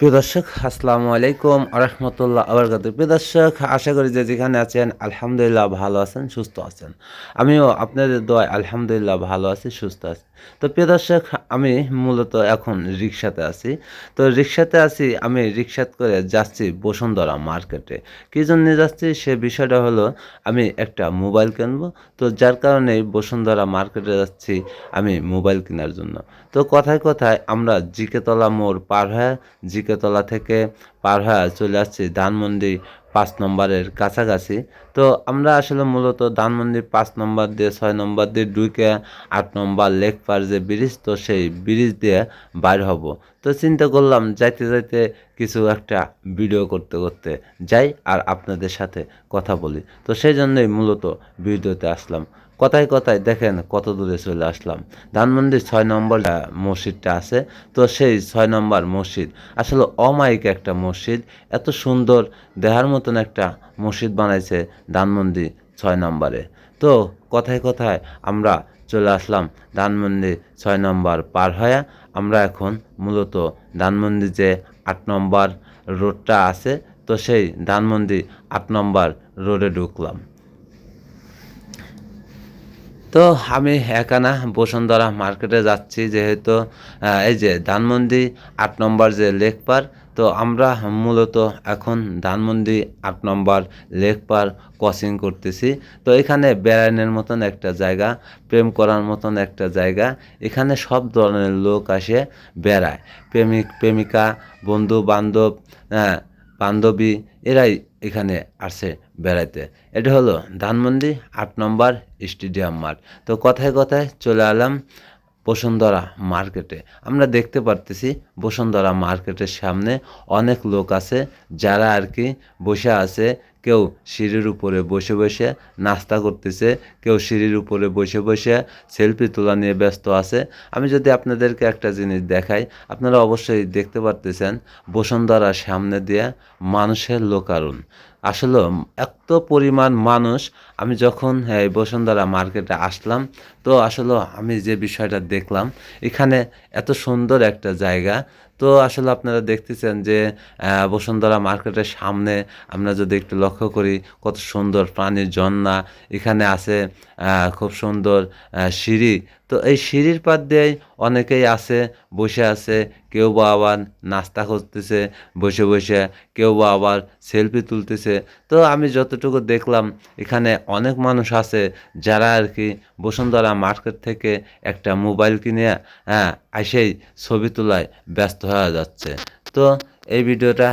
প্রিয় দর্শক, আসসালামু আলাইকুম আরহামতুল্লাহ আবরকাত। প্রিয় দর্শক, আশা করি যে যেখানে আছেন, আলহামদুলিল্লাহ ভালো আছেন, সুস্থ আছেন। আমিও আপনাদের দোয়ায় আলহামদুলিল্লাহ ভালো আছি, সুস্থ আছি। তো প্রিয় দর্শক, আমি মূলত এখন রিক্সাতে আছি। তো রিক্সাতে আছি, আমি রিক্সাত করে যাচ্ছি বসুন্ধরা মার্কেটে। কী জন্য যাচ্ছি? সে বিষয়টা হলো, আমি একটা মোবাইল কিনবো। তো যার কারণে বসুন্ধরা মার্কেটে যাচ্ছি আমি মোবাইল কেনার জন্য। তো কথায় কথায় আমরা জিকেতলা মোড় পার হয়ে জিকেতলা থেকে পার হয়ে চলে আসছি ধানমন্ডি পাঁচ নম্বরের কাছাকাছি। তো আমরা আসলে মূলত ধানমন্ডি পাঁচ নম্বর দিয়ে, ছয় নম্বর দিয়ে ঢুকে আট নম্বর লেক পার যে ব্রিজ, তো সেই ব্রিজ দিয়ে বাইর হব। তো চিন্তা করলাম যাইতে যাইতে কিছু একটা ভিডিও করতে করতে যাই আর আপনাদের সাথে কথা বলি। তো সেই জন্যই মূলত ভিডিওতে আসলাম। কথায় কথায় দেখেন কত দূরে চলে আসলাম। ধানমন্ডির ছয় নম্বর মসজিদটা আছে, তো সেই ছয় নম্বর মসজিদ আসলে অমায়িক একটা মসজিদ। এত সুন্দর, দেহার মতন একটা মসজিদ বানাইছে ধানমন্ডি ছয় নম্বরে। তো কথায় কথায় আমরা চলে আসলাম ধানমন্ডি ছয় নম্বর পার হয়ে। আমরা এখন মূলত ধানমন্ডি যে আট নম্বর রোডটা আছে, তো সেই ধানমন্ডি আট নম্বর রোডে ঢুকলাম। তো আমি একানা বসুন্ধরা মার্কেটে যাচ্ছি যেহেতু এই যে ধানমন্ডি আট নম্বর যে লেক পার, তো আমরা মূলত এখন ধানমন্ডি আট নম্বর লেক পার ক্রসিং করতেছি। তো এখানে বেড়ানোর মতন একটা জায়গা, প্রেম করার মতন একটা জায়গা, এখানে সব ধরনের লোক আসে বেড়ায়। প্রেমিক, প্রেমিকা বন্ধু বান্ধব বান্ধবী, এরাই এখানে আসে বেড়াইতে। এটা হলো ধানমন্ডি আট নম্বর স্টেডিয়াম মাঠ। তো কথায় কথায় চলে এলাম বসুন্ধরা মার্কেটে। আমরা দেখতে পারতেছি বসুন্ধরা মার্কেটের সামনে অনেক লোক আছে যারা আর কি বসে আছে কেউ সিঁড়ির উপরে বসে বসে নাস্তা করতেছে, কেউ সিঁড়ির উপরে বসে বসে সেলফি তোলা নিয়ে ব্যস্ত আছে। আমি যদি আপনাদেরকে একটা জিনিস দেখাই, আপনারা অবশ্যই দেখতে পারতেছেন বসুন্ধরা সামনে দিয়ে মানুষের লোকারণ। আসলে এত পরিমাণ মানুষ, আমি যখন এই বসুন্ধরা মার্কেটে আসলাম, তো আসলে আমি যে বিষয়টা দেখলাম, এখানে এত সুন্দর একটা জায়গা। তো আসলে আপনারা দেখতেছেন যে বসুন্ধরা মার্কেটের সামনে আমরা যদি একটু লক্ষ্য করি, কত সুন্দর প্রাণীর ঝর্ণা, এখানে আছে খুব সুন্দর সিঁড়ি। তো এই সিঁড়ির পার দিয়েই অনেকেই আছে, বসে আছে, কেউ বা আবার নাস্তা করতেছে, বসে বসে কেউ বা আবার সেলফি তুলতেছে। তো আমি যতটুকু দেখলাম, এখানে অনেক মানুষ আছে যারা আর কি বসুন্ধরা মার্কেট থেকে একটা মোবাইল কিনে হ্যাঁ এসেই ছবি তোলায় ব্যস্ত হয়ে যাচ্ছে। তো এই ভিডিওটা